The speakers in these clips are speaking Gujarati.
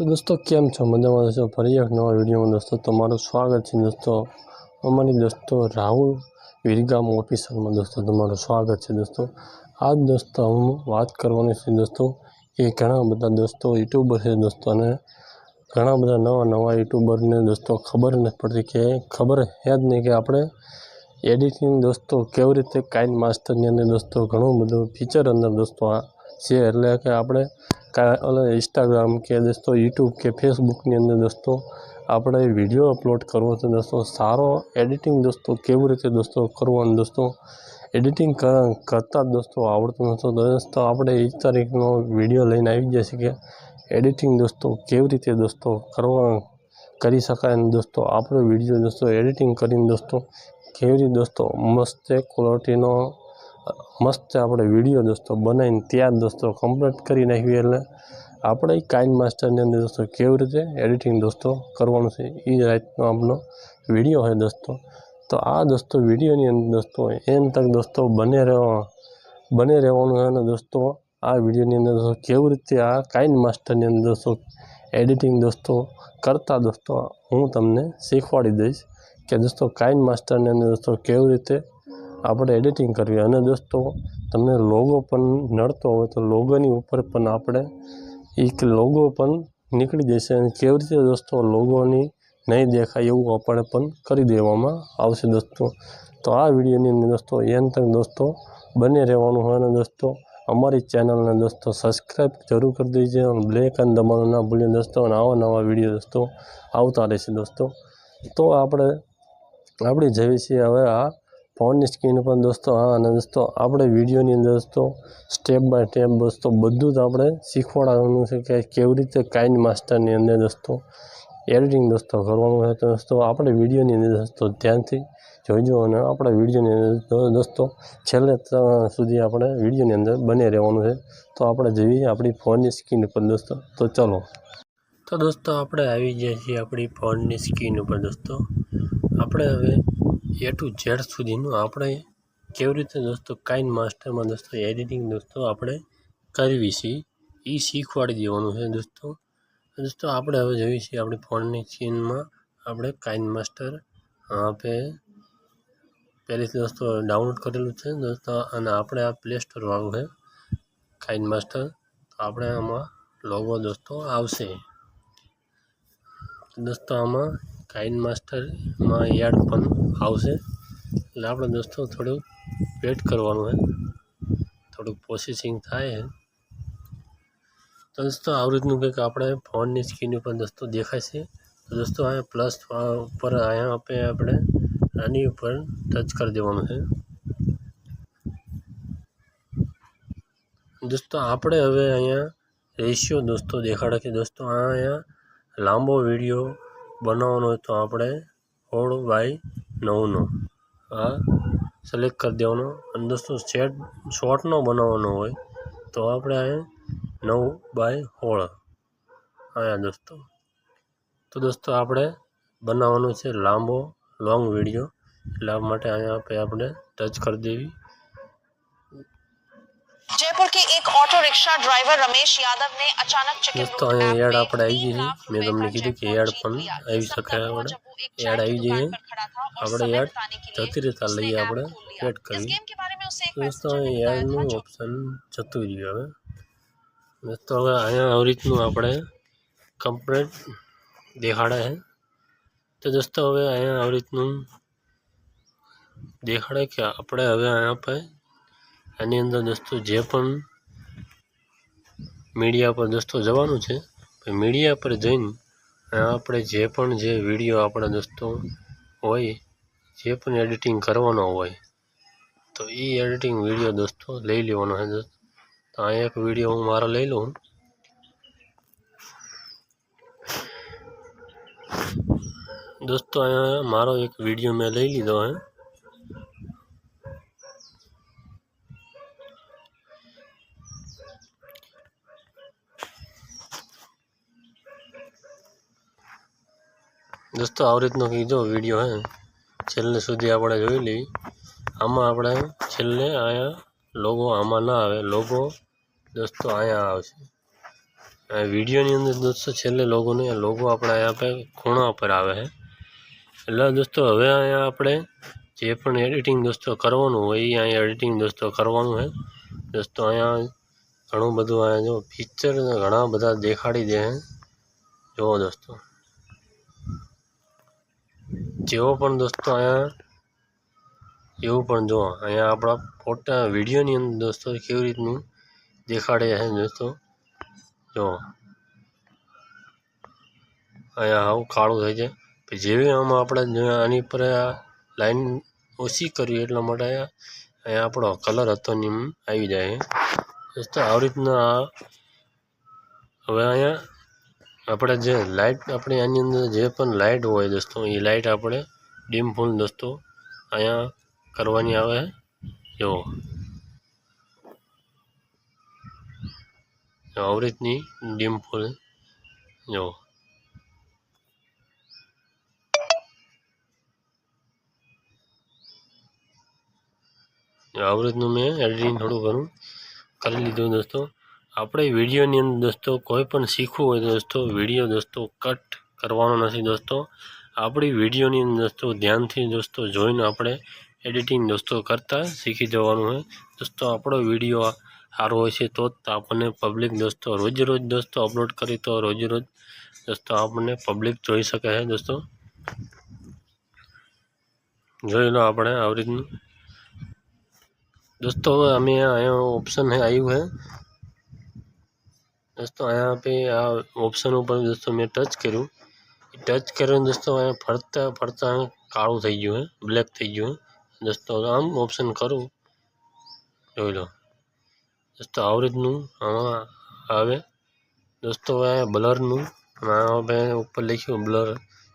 તો દોસ્તો કેમ છો મજામાં છો ફરી એક નવા વિડીયોમાં દોસ્તો તમારું સ્વાગત છે દોસ્તો અમારી દોસ્તો રાહુલ વિરગામ ઓફિસરમાં દોસ્તો તમારું સ્વાગત છે દોસ્તો આજ દોસ્તો હું વાત કરવાની છે દોસ્તો એ ઘણા બધા દોસ્તો યુટ્યુબર છે દોસ્તો અને ઘણા બધા નવા નવા યુટ્યુબરને દોસ્તો ખબર નથી પડતી કે ખબર હે જ નહીં કે આપણે એડિટિંગ દોસ્તો કેવી રીતે કાઇન માસ્ટરની અંદર દોસ્તો ઘણું બધું ફીચર અંદર દોસ્તો આ છે એટલે કે આપણે કા ઇન્સ્ટાગ્રામ કે દોસ્તો યુટ્યુબ કે ફેસબુકની અંદર દોસ્તો, આપણે વીડિયો અપલોડ કરવો તો દોસ્તો. સારો એડિટિંગ દોસ્તો, કેવી રીતે દોસ્તો કરવાનું દોસ્તો? એડિટિંગ કરતાં દોસ્તો આવડતું નહોતો દોસ્તો આપણે એક તારીખનો વીડિયો લઈને આવી ગયા છીએ કે એડિટિંગ દોસ્તો કેવી રીતે દોસ્તો કરવા, કરી શકાય અને દોસ્તો. આપણો વીડિયો દોસ્તો એડિટિંગ કરીને દોસ્તો, કેવી રીતે દોસ્તો? મસ્ત ક્વોલિટીનો મસ્ત આપણે વીડિયો દોસ્તો બનાવીને ત્યાં દોસ્તો કમ્પ્લીટ કરી નાખીએ એટલે આપણે કાઇન માસ્ટરની અંદર દોસ્તો કેવી રીતે એડિટિંગ દોસ્તો કરવાનું છે એ રાઈતનો આપણો વીડિયો હોય દોસ્તો. તો આ દોસ્તો વિડીયોની અંદર દોસ્તો એમ તક દોસ્તો બને રહેવા, બને રહેવાનું હોય અને દોસ્તો આ વિડીયોની અંદર દોસ્તો કેવી રીતે આ કાઇન માસ્ટરની અંદર દોસ્તો એડિટિંગ દોસ્તો કરતા દોસ્તો હું તમને શીખવાડી દઈશ કે દોસ્તો કાઇન માસ્ટરની અંદર દોસ્તો કેવી રીતે આપણે એડિટિંગ કરવી અને દોસ્તો, તમને લોગો પણ નડતો હોય તો લોગોની ઉપર પણ આપણે એક લોગો પણ નીકળી જશે. અને કેવી રીતે દોસ્તો લોગોની નહીં દેખાય એવું આપણે પણ કરી દેવામાં આવશે દોસ્તો. તો આ વિડીયોની અંદર દોસ્તો એમ તક દોસ્તો બને રહેવાનું હોય. અને દોસ્તો, અમારી ચેનલને દોસ્તો સબસ્ક્રાઈબ જરૂર કરી દેજો. અને બ્લેક અને દબાવવાનું ના ભૂલીએ દોસ્તો. અને આવા નવા વીડિયો દોસ્તો આવતા રહેશે દોસ્તો. તો આપણે આપણે જઈએ છીએ હવે આ ફોનની સ્ક્રીન ઉપર દોસ્તો, હા અને દોસ્તો, આપણે વિડીયોની અંદર દોસ્તો સ્ટેપ બાય સ્ટેપ દોસ્તો, બધું જ આપણે શીખવાડવાનું છે કે કેવી રીતે કાઇન માસ્ટરની અંદર દોસ્તો એડિટિંગ દોસ્તો કરવાનું હોય તો દોસ્તો, આપણે વિડીયોની અંદર દોસ્તો ધ્યાનથી જોઈજો અને આપણા વિડીયોની અંદર દોસ્તો, છેલ્લે સુધી આપણે વિડીયોની અંદર બને રહેવાનું છે. તો આપણે જોઈએ આપણી ફોનની સ્ક્રીન ઉપર દોસ્તો, તો ચલો. તો દોસ્તો, આપણે આવી ગયા છીએ આપણી ફોનની સ્ક્રીન ઉપર દોસ્તો. આપણે હવે એ ટુ ઝેડ સુધીનું આપણે કેવી રીતે દોસ્તો, કાઇન માસ્ટરમાં દોસ્તો, એડિટિંગ દોસ્તો આપણે કરવી છે એ શીખવાડી દેવાનું છે દોસ્તો. દોસ્તો, આપણે હવે જોઈએ છીએ આપણી ફોનની સ્ક્રીનમાં આપણે કાઇન માસ્ટર આપણે પહેલેથી દોસ્તો ડાઉનલોડ કરેલું છે દોસ્તો અને આપણે આ પ્લે સ્ટોર વાળું છે કાઇન માસ્ટર. તો આપણે આમાં લોગો દોસ્તો આવશે. દોસ્તો, આમાં કાઇન માસ્ટરમાં એડ પણ આવશે. એટલે આપણે દોસ્તો થોડુંક વેટ કરવાનું છે થોડુંક પ્રોસેસિંગ થાય છે તો દોસ્તો આવી રીતનું કંઈક આપણે ફોનની સ્ક્રીન ઉપર દોસ્તો દેખાય છે. તો દોસ્તો અહીંયા પ્લસ ઉપર અહીંયા આપે આપણે આની ઉપર ટચ કરી દેવાનું છે દોસ્તો આપણે હવે અહીંયા રેશિયો દોસ્તો દેખાડે કે દોસ્તો આ અહીંયા લાંબો વીડિયો બનાવવાનો હોય તો આપણે હોળ બાય નવનો. આ સિલેક્ટ કરી દેવાનો. અને દોસ્તો સેટ શોર્ટનો બનાવવાનો હોય તો આપણે અહીંયા નવ બાય હોળ. અહીંયા દોસ્તો. તો દોસ્તો, આપણે બનાવવાનો છે લાંબો લોંગ વીડિયો એટલે આ માટે અહીંયા આપણે ટચ કરી દેવી. जयपुर के एक auto rickshaw driver Ramesh Yadav ने अचानक चिकन દોસ્તો અહીંયા એડ આપણે આવી ગઈ છે મેં તમને કીધું કે એડ પણ આવી શકે આપણે એડ આવી જઈએ આપણે એડ જતી રહેતા લઈએ આપણે એડ કરીએ દોસ્તો અહીંયા એડનું ઓપ્શન જતું રહ્યું હવે દોસ્તો હવે અહીંયા આવી રીતનું આપણે કમ્પ્લેટ દેખાડે છે તો દોસ્તો હવે અહીંયા આવી રીતનું દેખાડે કે આપણે હવે અહીંયા પર આની અંદર દોસ્તો જે પણ મીડિયા પર દોસ્તો જવાનું છે મીડિયા પર જઈને આપણે જે પણ જે વીડિયો આપણા દોસ્તો હોય, જે પણ એડિટિંગ કરવાનો હોય, તો એ એડિટિંગ વીડિયો દોસ્તો લઈ લેવાનો છે. દોસ્તો તો અહીંયા એક વીડિયો હું મારો લઈ લઉં. દોસ્તો, અહીંયા મારો એક વીડિયો મેં લઈ લીધો હે દોસ્તો આવી રીતનો કીધો વીડિયો હે. છેલ્લે સુધી આપણે જોઈ લઈ આમાં આપણે છેલ્લે અહીંયા લોગો આમાં ના આવે. લોગો દોસ્તો અહીંયા આવશે. વિડીયોની અંદર દોસ્તો છેલ્લે લોગોને લોગો આપણે અહીંયા पे ખૂણા પર આવે છે એટલે દોસ્તો, હવે અહીંયા આપણે જે પણ એડિટિંગ દોસ્તો કરવાનું હોય, એ અહીંયા એડિટિંગ દોસ્તો કરવાનું છે દોસ્તો, અહીંયા ઘણું બધું અહીંયા જો પિક્ચર ઘણા બધા દેખાડી દે છે જુઓ દોસ્તો. જેવો પણ દોસ્તો અહીંયા, એવું પણ જો અહીંયા આપણા ફોટા, વિડીયોની અંદર દોસ્તો કેવી રીતનું દેખાડે છે દોસ્તો? જો અહીંયા આવું કાળું થઈ જાય જેવી આમાં આપણે આની પર લાઈન ઓછી કરવી એટલા માટે અહીંયા આપણો કલર હતો ને આવી જાય છે. દોસ્તો, આવી રીતના હવે અહીંયા આપણે જે લાઇટ આપણે આની અંદર જે પણ લાઇટ હોય દોસ્તો, એ લાઇટ આપણે ડીમ ફૂલ દોસ્તો, અહીંયા કરવાની આવે જો. આવી રીતની ડીમ ફૂલ જો. આવી રીતનું મેં એડિટિંગ થોડું ઘણું કરી લીધું દોસ્તો. આપણે વિડીયોની અંદર દોસ્તો, કોઈ પણ શીખવું હોય દોસ્તો, વીડિયો દોસ્તો કટ કરવાનો નથી દોસ્તો. આપણી વિડીયોની અંદર દોસ્તો ધ્યાનથી દોસ્તો જોઈને આપણે એડિટિંગ દોસ્તો કરતાં શીખી જવાનું હોય. દોસ્તો, આપણો વીડિયો સારો હોય છે તો જ આપણને પબ્લિક દોસ્તો રોજ રોજ દોસ્તો અપલોડ કરી તો રોજ રોજ દોસ્તો આપણને પબ્લિક જોઈ શકે છે દોસ્તો. જોઈ લો આપણે આવી રીતનું. દોસ્તો, હવે અમે અહીંયા ઓપ્શન આવ્યું है દોસ્તો, અહીંયા पे આ ઓપ્શન ઉપર દોસ્તો મેં ટચ કર્યું. ટચ કર્યું દોસ્તો, અહીંયા ફરતા ફરતા કાળું થઈ ગયું, હે? બ્લેક થઈ ગયું, હે? દોસ્તો આમ ઓપ્શન કરું. જોઈ લો. દોસ્તો આવી રીતનું આમાં આવે. દોસ્તો હવે બ્લરનું આપણે ઉપર લખ્યું બ્લર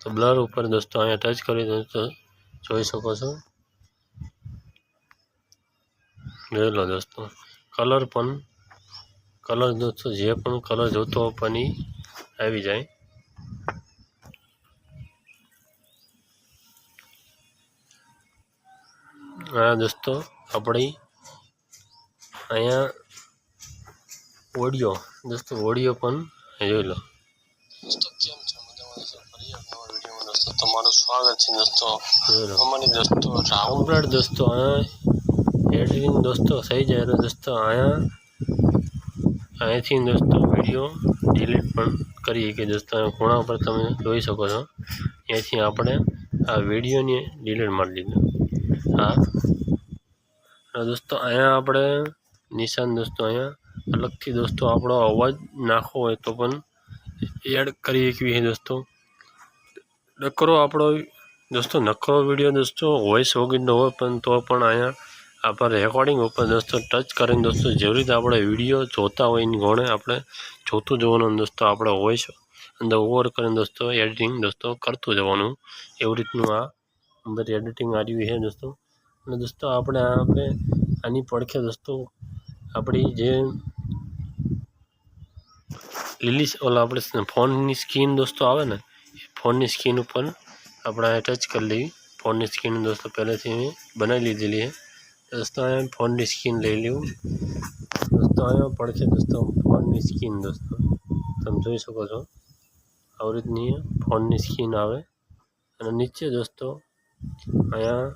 તો બ્લર ઉપર દોસ્તો અહીંયા ટચ કરી દોસ્તો જોઈ શકો છો. જોઈ લો દોસ્તો. કલર પણ કલર દોસ્તો જે પણ કલર જોતો પણ આવી જાય. હા દોસ્તો આપણી અહીંયા ઓડિયો દોસ્તો ઓડિયો પણ જોઈ લો. દોસ્તો કેમ છો? દોસ્તો તમારું સ્વાગત છે દોસ્તો. અમારી દોસ્તો રાઉન્ડ દોસ્તો અહીંયા એડિટિંગ દોસ્તો થઈ જાય દોસ્તો. અહીંયા અહીંથી દોસ્તો વીડિયો ડિલીટ પણ કરીએ કે દોસ્તો ખૂણા પર તમે જોઈ શકો છો. અહીંથી આપણે આ વિડીયોને ડિલીટ મારી દીધું. હા. દોસ્તો, અહીંયા આપણે નિશાન દોસ્તો અહીંયા અલગથી દોસ્તો આપણો અવાજ નાખવો હોય તો પણ એડ કરી શકીએ દોસ્તો. નકરો આપણો દોસ્તો, નકરો વીડિયો દોસ્તો વોઇસ વગરનો હોય પણ તો પણ અહીંયા આપણે રેકોર્ડિંગ ઉપર દોસ્તો ટચ કરીને દોસ્તો જેવી રીતે આપણે વીડિયો જોતા હોય એની ગણે આપણે જોતું જવાનું દોસ્તો આપણે વોઇસ અંદર ઓવર કરીને દોસ્તો એડિટિંગ દોસ્તો કરતું જવાનું. એવી રીતનું આ અંદર એડિટિંગ આવ્યું છે દોસ્તો. અને દોસ્તો આપણે આપણે આની પડખે દોસ્તો આપણી જે લીલી ઓલા આપણે ફોનની સ્કીન દોસ્તો આવે ને ફોનની સ્કીન ઉપર આપણે ટચ કરી લેવી ફોનની સ્કીન દોસ્તો પહેલેથી બનાવી લીધેલી છે. દોસ્તો અહીંયા ફોનની સ્કીન લઈ લઉં દોસ્તો અહીંયા પડખે દોસ્તો ફોનની સ્કીન દોસ્તો. તમે જોઈ શકો છો. આવી રીતની ફોનની સ્કીન આવે. અને નીચે દોસ્તો અહીંયા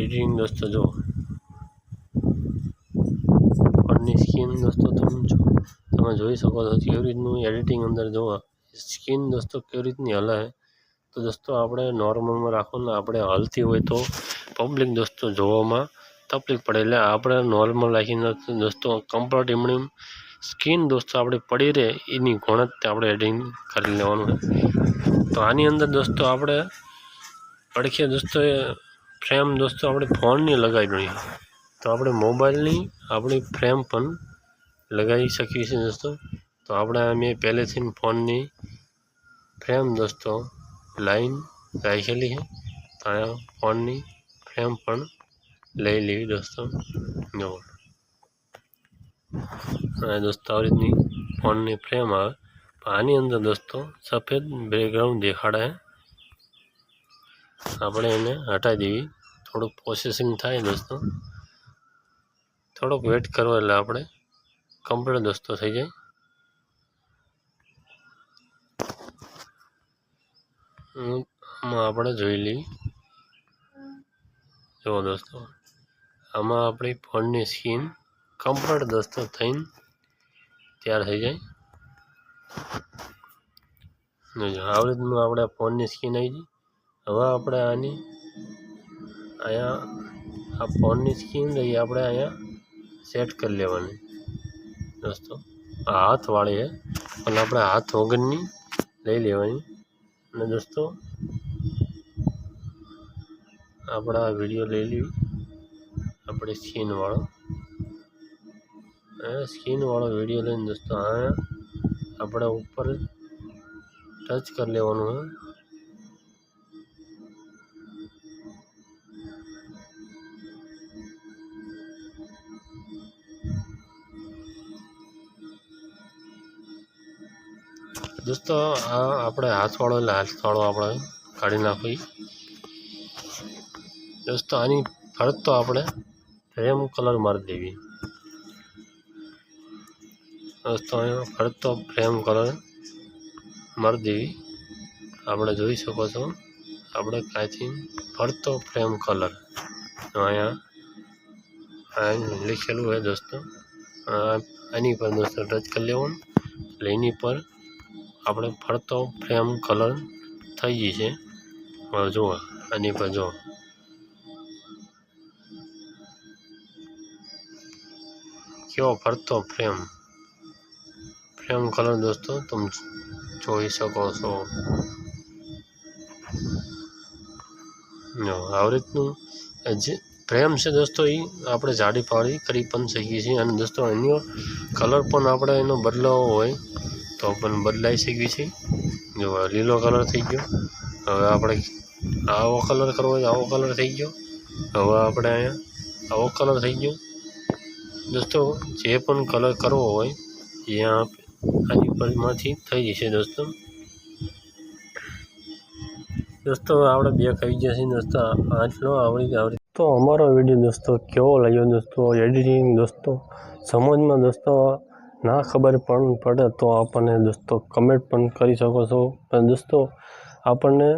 એડિટિંગ દોસ્તો જો ફોનની સ્કીન દોસ્તો, તમે જો. તમે જોઈ શકો છો કેવી રીતનું એડિટિંગ અંદર જોવા સ્કીન દોસ્તો, કેવી રીતની હલે તો દોસ્તો, આપણે નોર્મલમાં રાખવાનું આપણે હલતી હોય તો પબ્લિક દોસ્તો, જોવામાં તકલીફ પડે એટલે આપણે નોર્મલ રાખીને દોસ્તો કમ્ફર્ટ સ્કીન દોસ્તો આપણે પડી રહે, એની ગુણત આપણે એડિંગ કરી લેવાનું તો આની અંદર દોસ્તો આપણે પડખે દોસ્તો ફ્રેમ દોસ્તો આપણે ફોનની લગાવી જોઈએ તો આપણે મોબાઈલની આપણી ફ્રેમ પણ લગાવી શકીએ છીએ દોસ્તો. તો આપણે મેં પહેલેથી ફોનની ફ્રેમ દોસ્તો લાઈન રાખેલી છે. તો ફોનની ફ્રેમ પણ લઈ લેવી દોસ્તો. જોવો અને દોસ્તો આવી રીતની ફોનની ફ્રેમ આવે. આની અંદર દોસ્તો સફેદ બેકગ્રાઉન્ડ દેખાડે. આપણે એને હટાવી દેવી. થોડુંક પ્રોસેસિંગ થાય દોસ્તો. થોડોક વેટ કરો એટલે આપણે કમ્પ્લીટ દોસ્તો થઈ જાય. આપણે જોઈ લઈએ. જુઓ દોસ્તો. આમાં આપણી ફોનની સ્કીન કમ્પ્લીટ દોસ્તો થઈને તૈયાર થઈ જાય. આવી રીતનું આપણે ફોનની સ્કીન આવી ગઈ. હવે આપણે આની અહીંયા આ ફોનની સ્કીન રહી આપણે અહીંયા સેટ કરી લેવાની. દોસ્તો, આ હાથવાળી છે. પણ આપણે હાથ વગરની લઈ લેવાની. અને દોસ્તો, આપણે વીડિયો લઈ લેવી આપણે સ્કીનવાળો સ્કીનવાળો વીડિયો લઈને દોસ્તો આ આપણે ઉપર ટચ કરી લેવાનું દોસ્તો, આ આપણે હાથવાળો એટલે હાથવાળો આપણે કાઢી નાખવી દોસ્તો, આની ફરજ તો આપણે ફ્રેમ કલર મારી દેવી. દોસ્તો અહીંયા ફરતો ફ્રેમ કલર મારી દેવી. આપણે જોઈ શકો છો. આપણે કાંઈથી ફરતો ફ્રેમ કલર. અહીંયા લખેલું હોય દોસ્તો. આની પર દોસ્તો ટચ કરી લેવાનું. એટલે એની પર આપણે ફરતો ફ્રેમ કલર થઈ ગઈ છે. જુઓ, આની પર જુઓ. કેવો ફરતો ફ્રેમ ફ્રેમ કલર દોસ્તો, તમે જોઈ શકો છો. આવી રીતનું જે ફ્રેમ છે દોસ્તો એ આપણે જાડી પાડી કરી પણ શકીએ છીએ. અને દોસ્તો એનો કલર પણ આપણે એનો બદલાવો હોય, તો પણ બદલાઈ શકીએ છીએ. જો, લીલો કલર થઈ ગયો. હવે આપણે આવો કલર કરવો હોય આવો કલર થઈ ગયો. હવે આપણે અહીંયા આવો કલર થઈ ગયો. દોસ્તો, જે પણ કલર કરવો હોય, એ આની પરમાંથી થઈ જશે દોસ્તો. દોસ્તો આપણે બે ખાઈ ગયા છીએ દોસ્તો. આટલો આવડી આવડી તો અમારો વીડિયો દોસ્તો કેવો લાગ્યો દોસ્તો? એડિટિંગ દોસ્તો, સમજમાં દોસ્તો ના ખબર પણ પડે તો આપણને દોસ્તો કમેન્ટ પણ કરી શકો છો. પણ દોસ્તો, આપણને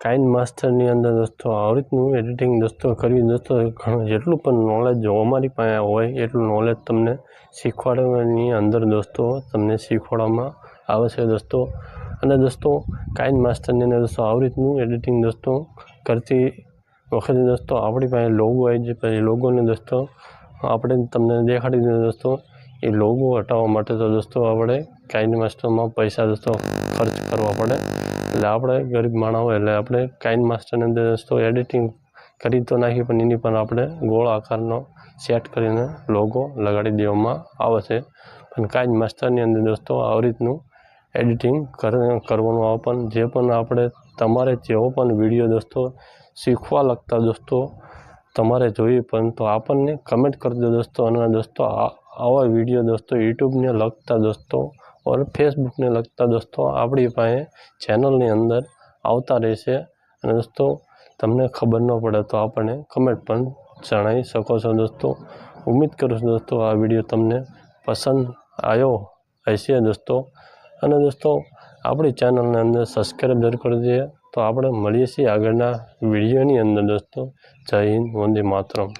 કાઇન માસ્ટરની અંદર દોસ્તો આવી રીતનું એડિટિંગ દોસ્તો કરવી દોસ્તો, ઘણું જેટલું પણ નોલેજ અમારી પાસે હોય, એટલું નોલેજ તમને શીખવાડવાની અંદર દોસ્તો, તમને શીખવાડવામાં આવે છે દોસ્તો. અને દોસ્તો, કાઇન માસ્ટરની અંદર દોસ્તો આવી રીતનું એડિટિંગ દોસ્તો કરતી વખતે દોસ્તો, આપણી પાસે લોગો આવી જાય, પછી લોગોને દોસ્તો, આપણે તમને દેખાડી દીધો દોસ્તો, એ લોગો હટાવવા માટે તો દોસ્તો આપણે કાઇન માસ્ટરમાં પૈસા દોસ્તો ખર્ચ કરવા પડે. એટલે આપણે ગરીબ માણસ હોય એટલે આપણે કાઇન માસ્ટરની અંદર દોસ્તો એડિટિંગ કરી તો નાખીએ પણ એની પણ આપણે ગોળ આકારનો સેટ કરીને લોગો લગાડી દેવામાં આવે છે. પણ કાઇન માસ્ટરની અંદર દોસ્તો, આવી રીતનું એડિટિંગ કરવાનું આવે. પણ જે પણ આપણે તમારે જેવો પણ વીડિયો દોસ્તો શીખવા લગતા દોસ્તો, તમારે જોઈએ. પણ તો આપણને કમેન્ટ કરજો દોસ્તો. અને દોસ્તો આવા વીડિયો દોસ્તો યુટ્યુબને લગતા દોસ્તો ઓર ફેસબુકને લગતા દોસ્તો આપણી પાસે ચેનલની અંદર આવતા રહેશે અને દોસ્તો તમને ખબર ન પડે તો આપણને કમેન્ટ પણ જણાવી શકો છો દોસ્તો ઉમ્મીદ કરું છું દોસ્તો આ વીડિયો તમને પસંદ આવ્યો હશે દોસ્તો અને દોસ્તો આપણી ચેનલને અંદર સબસ્ક્રાઈબ જરૂર કરી દઈએ તો આપણે મળીએ છીએ આગળના વિડીયોની અંદર દોસ્તો જય હિન્દ વંદે માતરમ